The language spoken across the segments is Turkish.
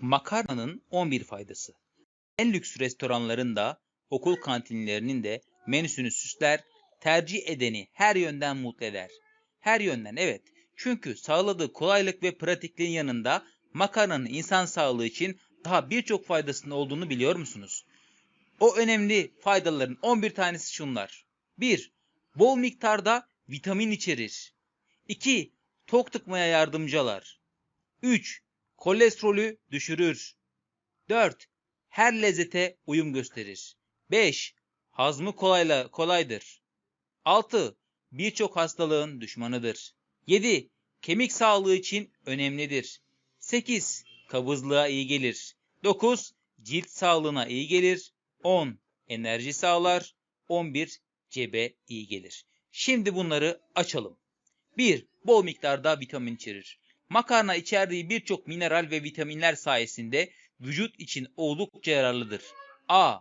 Makarnanın 11 faydası. En lüks restoranlarında, okul kantinlerinin de menüsünü süsler, tercih edeni her yönden mutlu eder. Her yönden evet. Çünkü sağladığı kolaylık ve pratikliğin yanında makarnanın insan sağlığı için daha birçok faydasının olduğunu biliyor musunuz? O önemli faydaların 11 tanesi şunlar. 1. Bol miktarda vitamin içerir. 2. Tok tıkmaya yardımcılar. 3. Kolesterolü düşürür. 4. Her lezzete uyum gösterir. 5. Hazmı kolayla, kolaydır. 6. Birçok hastalığın düşmanıdır. 7. Kemik sağlığı için önemlidir. 8. Kabızlığa iyi gelir. 9. Cilt sağlığına iyi gelir. 10. Enerji sağlar. 11. Cebe iyi gelir. Şimdi bunları açalım. 1. Bol miktarda vitamin içerir. Makarna içerdiği birçok mineral ve vitaminler sayesinde vücut için oldukça yararlıdır. A.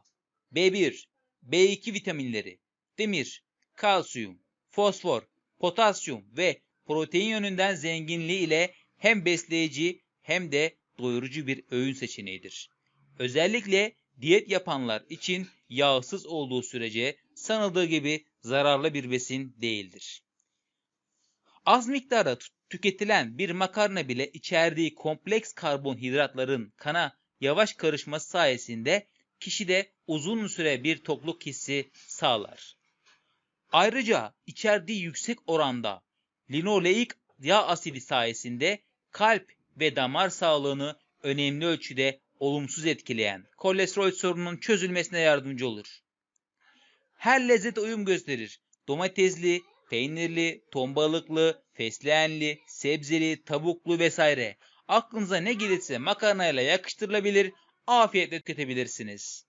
B1, B2 vitaminleri, demir, kalsiyum, fosfor, potasyum ve protein yönünden zenginliği ile hem besleyici hem de doyurucu bir öğün seçeneğidir. Özellikle diyet yapanlar için yağsız olduğu sürece sanıldığı gibi zararlı bir besin değildir. Az miktarda tüketilen bir makarna bile içerdiği kompleks karbonhidratların kana yavaş karışması sayesinde kişide uzun süre bir tokluk hissi sağlar. Ayrıca içerdiği yüksek oranda linoleik yağ asidi sayesinde kalp ve damar sağlığını önemli ölçüde olumsuz etkileyen kolesterol sorununun çözülmesine yardımcı olur. Her lezzete uyum gösterir. Domatesli, peynirli, ton balıklı, fesleğenli, sebzeli, tavuklu vesaire. Aklınıza ne gelirse makarnayla yakıştırılabilir, afiyetle tüketebilirsiniz.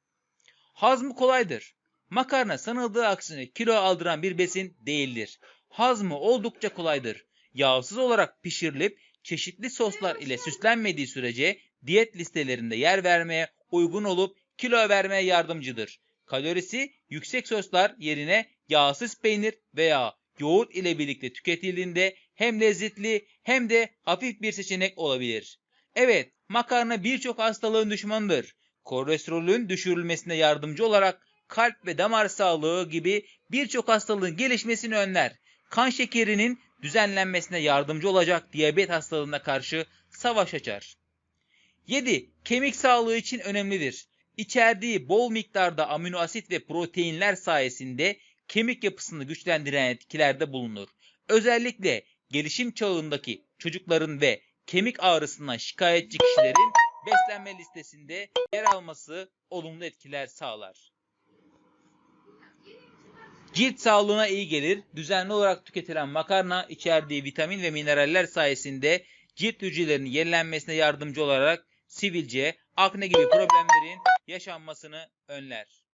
Hazmı kolaydır. Makarna sanıldığı aksine kilo aldıran bir besin değildir. Hazmı oldukça kolaydır. Yağsız olarak pişirilip çeşitli soslar ile süslenmediği sürece diyet listelerinde yer vermeye uygun olup kilo vermeye yardımcıdır. Kalorisi yüksek soslar yerine yağsız peynir veya yoğurt ile birlikte tüketildiğinde hem lezzetli hem de hafif bir seçenek olabilir. Evet, makarna birçok hastalığın düşmanıdır. Kolesterolün düşürülmesine yardımcı olarak kalp ve damar sağlığı gibi birçok hastalığın gelişmesini önler. Kan şekerinin düzenlenmesine yardımcı olacak diyabet hastalığına karşı savaş açar. 7. Kemik sağlığı için önemlidir. İçerdiği bol miktarda amino asit ve proteinler sayesinde kemik yapısını güçlendiren etkilerde bulunur. Özellikle gelişim çağındaki çocukların ve kemik ağrısından şikayetçi kişilerin beslenme listesinde yer alması olumlu etkiler sağlar. Cilt sağlığına iyi gelir. Düzenli olarak tüketilen makarna içerdiği vitamin ve mineraller sayesinde cilt hücrelerinin yenilenmesine yardımcı olarak sivilce, akne gibi problemlerin yaşanmasını önler.